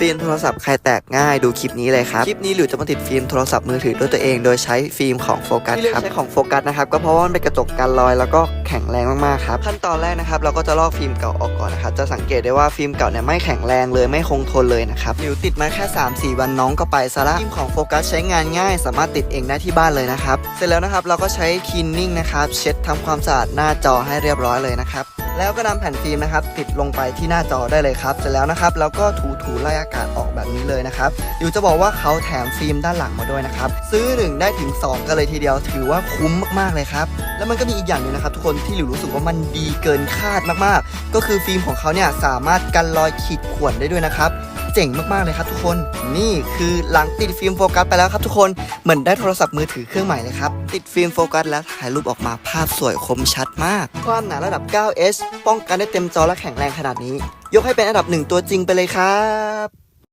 ฟิล์มโทรศัพท์ใครแตกง่ายดูคลิปนี้เลยครับ คลิปนี้หลิวจะมาติดฟิล์มโทรศัพท์มือถือด้วยตัวเอง โดยใช้ฟิล์มของโฟกัสครับใช้ของโฟกัสนะครับก็เพราะว่ามันเป็นกระจกกันรอยแล้วก็แข็งแรงมากๆครับขั้นตอนแรกนะครับเราก็จะลอกฟิล์มเก่าออกก่อนนะครับจะสังเกตได้ว่าฟิล์มเก่าเนี่ยไม่แข็งแรงเลยไม่คงทนเลยนะครับหลิวติดมาแค่ 3-4 วันน้องก็ไปซะละฟิล์มของโฟกัสใช้งานง่าย สามารถติดเองได้ที่บ้านเลยนะครับเสร็จแล้วนะครับเราก็ใช้คินนิ่งนะครับเช็ดทำความสะอาดหน้าจอให้เรียบร้อยเลยนะครับ แล้วก็นำแผ่นฟิล์มนะครับ ติดลงไปที่หน้าจอได้เลยครับ เสร็จแล้วนะครับแล้วก็ถูถูๆไล่อากาศออกแบบนี้เลยนะครับอยู่จะบอกว่าเขาแถมฟิล์มด้านหลังมาด้วยนะครับซื้อ 1 ได้ถึง 2 กันเลยทีเดียว ถือว่าคุ้มมากๆเลยครับแล้วมันก็มีอีกอย่างหนึงนะครับทุกคนที่หลิวรู้สึกว่ามันดีเกินคาดมากๆ ก็คือฟิล์มของเขาเนี่ยสามารถกันรอยขีดข่วนได้ด้วยนะครับ เจ๋งมากๆเลยครับทุกคน นี่คือหลังติดฟิล์มโฟกัสไปแล้วครับทุกคน เหมือนได้โทรศัพท์มือถือเครื่องใหม่เลยครับ ติดฟิล์มโฟกัสแล้วถ่ายรูปออกมาภาพสวยคมชัดมาก ความหนาระดับ 9S ป้องกันได้เต็มจอและแข็งแรงขนาดนี้ ยกให้เป็นอันดับหนึ่งตัวจริงไปเลยครับ